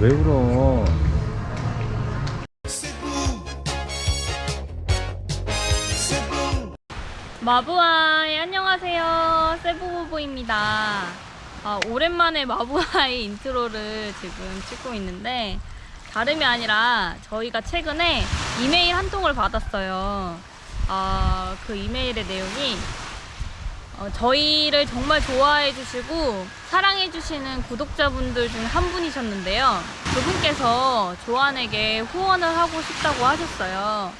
왜 울어? 마부아이 안녕하세요. 세부부부입니다. 아, 오랜만에 마부아이 인트로를 지금 찍고 있는데 다름이 아니라 저희가 최근에 이메일 한 통을 받았어요. 아, 그 이메일의 내용이 어, 저희를 정말 좋아해 주시고 사랑해 주시는 구독자분들 중 한 분이셨는데요 그분께서 조안에게 후원을 하고 싶다고 하셨어요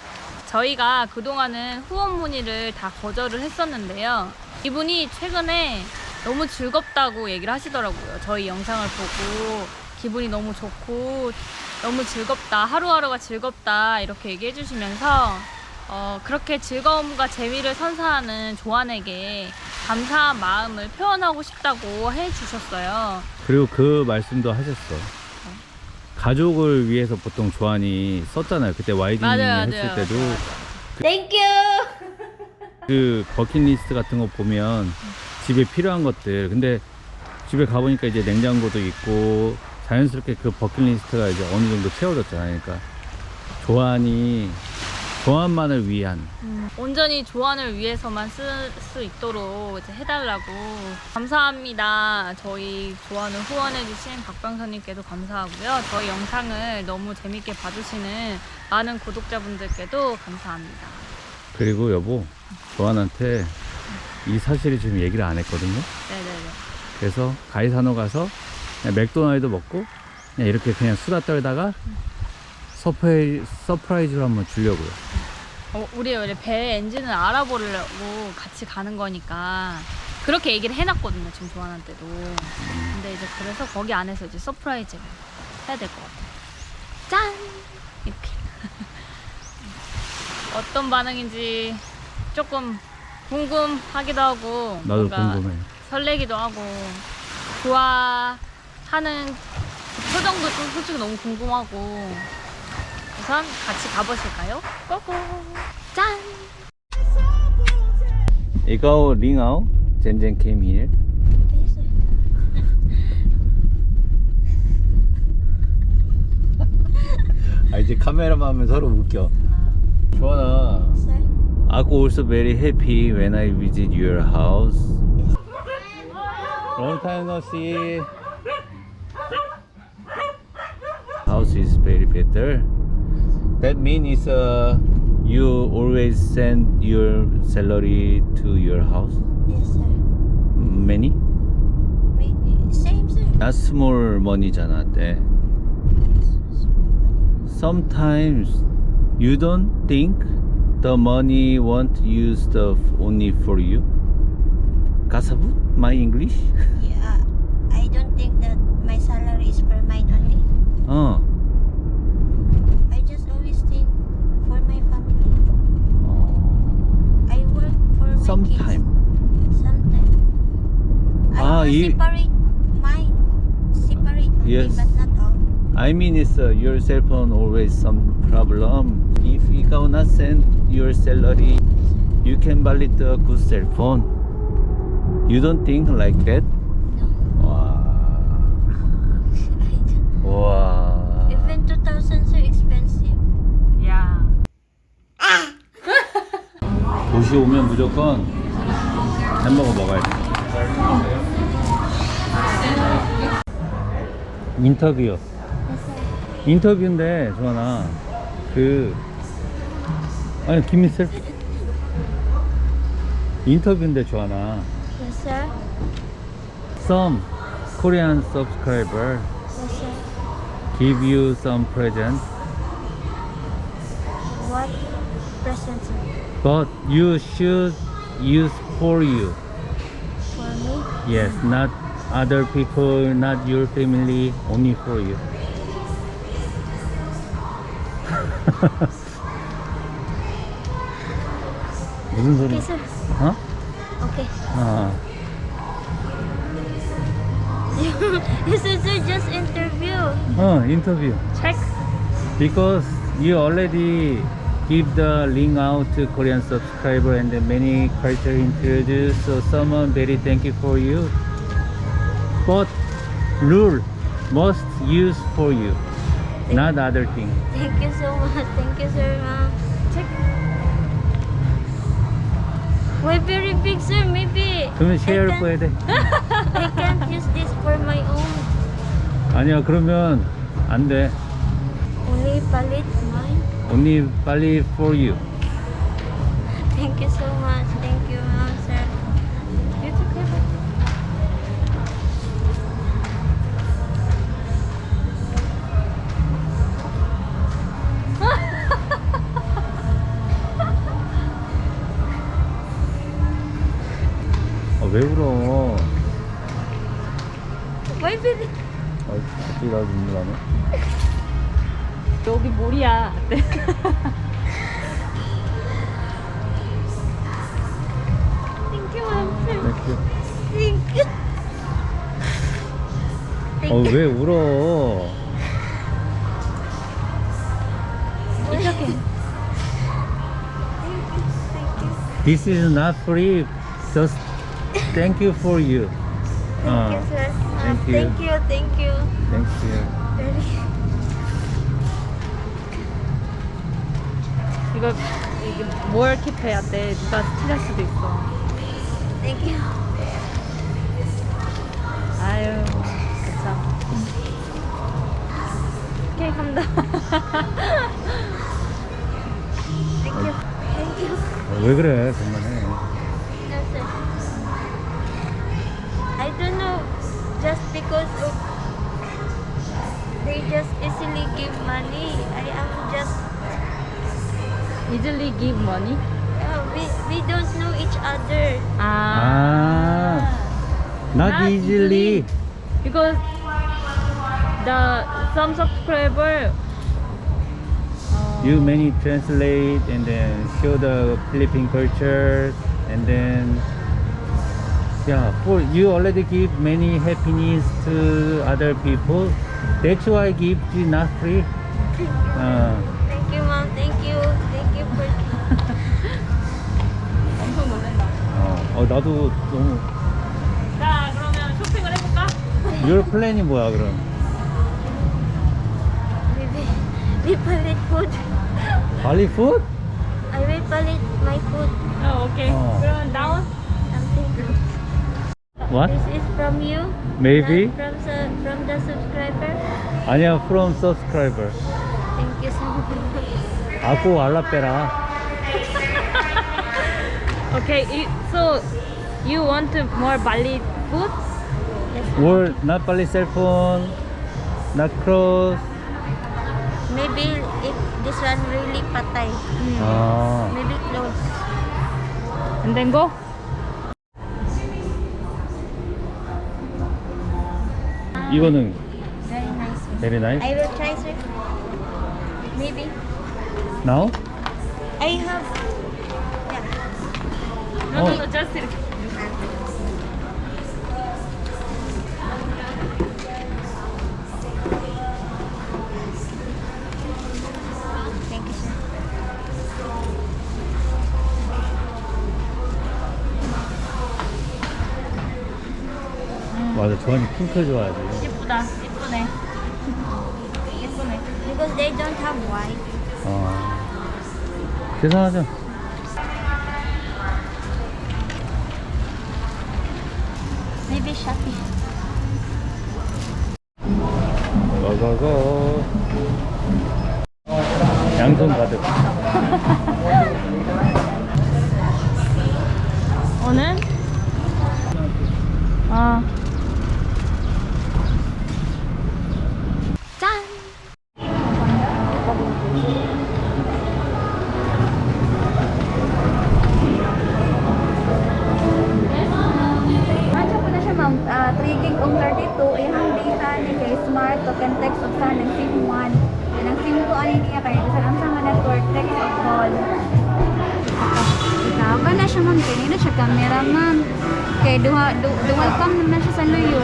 저희가 그동안은 후원 문의를 다 거절을 했었는데요. 이분이 최근에 너무 즐겁다고 얘기를 하시더라고요. 저희 영상을 보고 기분이 너무 좋고 너무 즐겁다. 하루하루가 즐겁다. 이렇게 얘기해 주시면서 어, 그렇게 즐거움과 재미를 선사하는 조안에게 감사한 마음을 표현하고 싶다고 해 주셨어요. 그리고 그 말씀도 하셨어. 가족을 위해서 보통 조안이 썼잖아요. 그때 와이딩 맞아요, 했을 맞아요. 때도 땡큐! 그 버킷리스트 같은 거 보면 집에 필요한 것들. 근데 집에 가보니까 이제 냉장고도 있고 자연스럽게 그 버킷리스트가 이제 어느 정도 채워졌잖아요. 그러니까 조안이 조안만을 위한 음, 온전히 조안을 위해서만 쓸 수 있도록 이제 해달라고 감사합니다. 저희 조안을 후원해주신 박병선님께도 감사하고요. 저희 영상을 너무 재밌게 봐주시는 많은 구독자분들께도 감사합니다. 그리고 여보 조안한테 이 사실을 지금 얘기를 안 했거든요. 네네네. 그래서 가이사노 가서 그냥 맥도날드 먹고 그냥 이렇게 그냥 수다 떨다가 서프라이, 서프라이즈로 한번 주려고요. 어, 우리 원래 배 엔진을 알아보려고 같이 가는 거니까 그렇게 얘기를 해놨거든요. 지금 조안한테도. 근데 이제 그래서 거기 안에서 이제 서프라이즈를 해야 될 것 같아요. 짠! 이렇게. 어떤 반응인지 조금 궁금하기도 하고 나도 뭔가 궁금해. 설레기도 하고 좋아하는 그 표정도 좀 솔직히 너무 궁금하고 우선 같이 가보실까요? 고고 짠! 이거 링아웃 젠젠 came here. 아 이제 카메라만 하면 서로 웃겨. 조안아. I also very happy when I visit your house. Long time no see. House is very better. That means uh, you always send your salary to your house. Yes, sir. Many? Wait, same, sir. Not small money잖아. 때. Sometimes you don't think the money won't used of only for you. Kasabut? My English? Yeah, I don't think that my salary is for mine only. 어. Sometime. Sometime. Ah, you- separate mine. Separate only, Yes. but not all. I mean, it's uh, your cell phone always some problem. If you cannot send your salary, you can buy it a good cell phone. You don't think like that? 도시 오면 무조건 햄버거 먹어야 돼. 인터뷰요. 인터뷰인데 조하나 그 아니 김미슬 인터뷰인데 조하나 Yes, sir. some Korean subscriber Yes, sir. give you some present What present? but you should use for you For me? yes not other people not your family only for you 무슨 소리 Okay, sir. 어? Okay. 아 this is sir, just interview. 어, 인터뷰 체크 because you already give the link out to Korean subscriber and then many culture introduced so someone very thank you for you but rule most used for you, not other thing. Thank you so much. Thank you, sir, ma'am. Check. My very big, sir. Maybe 그러면 쉐어를 I 꺼야 돼. can't, I can't use this for my own. 아니야, 그러면 안 돼. Only palette mine. Only 빨리 for you. Thank you so much. Thank you, ma'am, sir. It's okay. 아, 왜 울어? My very. 아, 갑자기 나도 눈물 나네. 여기 몰이야. 네. Thank you, ma'am, sir. 땡큐. Thank you. Thank 어, you. 왜 울어? It's okay. Thank you. Thank you. This is not free. Just thank you for you. Thank 어, you, sir. Uh, thank you. Thank you. Thank you. thank you. 이거 이게 뭘 킵해야 돼? 누가 스틸할 수도 있어. Thank you. 아유, 그쵸. 오케이, you. Thank you. 어, 왜 그래? sir. I don't know. Just because of they just easily give money. I am just. Easily give money? Uh, we we don't know each other. 아. Not, Not easily. easily. Because the some subscriber 어, You many translate and then show the Philippine culture and then yeah, for you already give many happiness to other people. That's why I give you not free. Thank ah. 어, 어, 나도 너무 자, 그러면 쇼핑을 해볼까? Your plan이 뭐야 그럼? We palette food. 발리 food? I will palette my food. 어, 오케이. 어. 그럼 다운. Something. What? This is from you. Maybe? Not from the from the subscriber. 아니야, from subscriber. Thank you so much. 아고 알라페라. Okay, i- so you want more Bali food? Or not 발리 cellphone, not clothes. Maybe if this one really patay. 아, Maybe close. And then go? 이거는 Very nice. one. very nice. I will try, sir. Maybe. Now? I have. Yeah. No, no, 어. no, just 이렇게. Thank you, sir. 맞아, 조한이 핑크 좋아하지. 예쁘다. 예쁘네. 예쁘네. Because they don't have white. 아, 계산하자. Maybe Shopee. 고고고. 양손 가득. Nakakam naman siya sa loyo.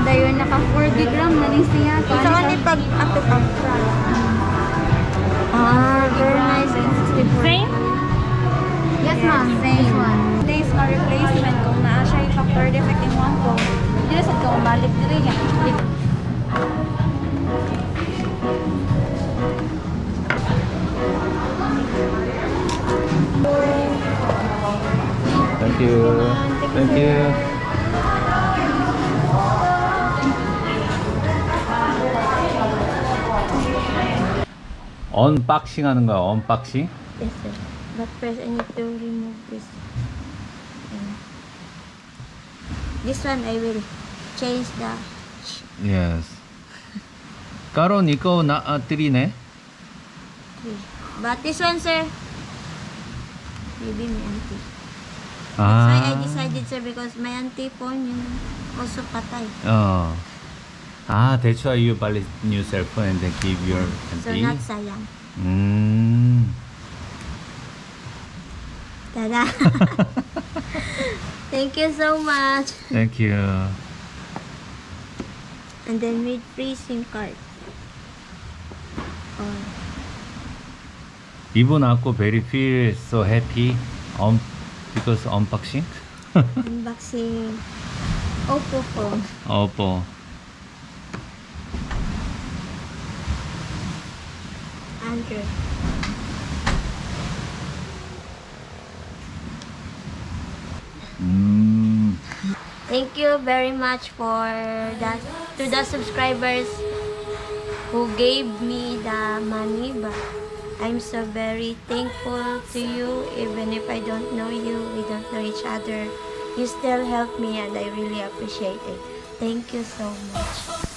Dayon naka 4 gig RAM na ni siya. Isa ka ni pag ato pa. Ah, very nice. Same? Yes, ma'am. Same. one. Days are replacement kung naa siya yung factor defect in one phone. Dito sa kung balik dito yan. Thank you. Thank you. 언박싱 하는 거야, 언박싱? Yes, sir. But first, I need to remove this. Ayan. This one, I will change the... Yes. 까론 이거 나 아, 드리네. But this one, sir, maybe my auntie. That's why I 아. decided, sir, because my auntie phone yun also patay. 어. Ah, that's why you buy new cell phone and then give your mm. So MP. not sayang. mm. Tada. Thank you so much. Thank you. And then we free SIM card. Oh, Even Ako very feel so happy um, because unboxing. unboxing Oppo phone. Oppo. 버. Android. 음. Thank you very much for that to the subscribers who gave me the money but I'm so very thankful to you even if I don't know you we don't know each other you still help me and I really appreciate it thank you so much